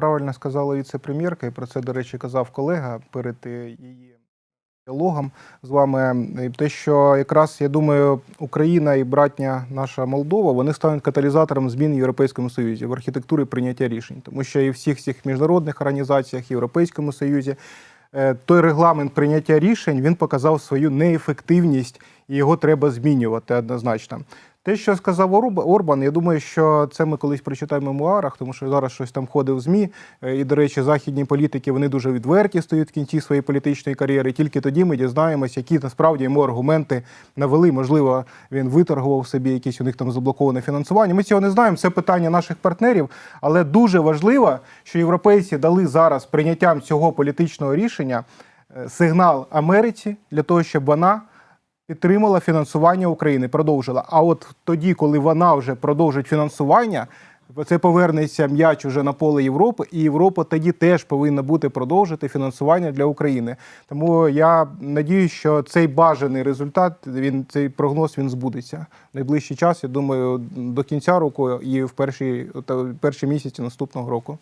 правильно сказала віце-прем'єрка, і про це, до речі, казав колега перед е, її діалогом з вами. Те, що якраз я думаю, Україна і братня наша Молдова вони стануть каталізатором змін в Європейському Союзі в архітектурі прийняття рішень, тому що і в всіх цих міжнародних організаціях, Європейському Союзі. е, Той регламент прийняття рішень він показав свою неефективність, і його треба змінювати однозначно. Те, що сказав Орб- Орбан, я думаю, що це ми колись прочитаємо в мемуарах, тому що зараз щось там ходив в ЗМІ. Е, І, до речі, західні політики вони дуже відверті стають в кінці своєї політичної кар'єри. Тільки тоді ми дізнаємося, які насправді йому аргументи навели. Можливо, він виторгував собі якісь у них там заблоковане фінансування. Ми цього не знаємо. Це питання наших партнерів. Але дуже важливо, що європейці дали зараз прийняттям цього політичного рішення е, сигнал Америці для того, щоб вона підтримала фінансування України, продовжила. А от тоді, коли вона вже продовжить фінансування, це повернеться м'яч уже на поле Європи, і Європа тоді теж повинна бути продовжити фінансування для України. Тому я надіюсь, що цей бажаний результат, він цей прогноз він збудеться в найближчий час. Я думаю, до кінця року і в перші, та- перші місяці наступного року.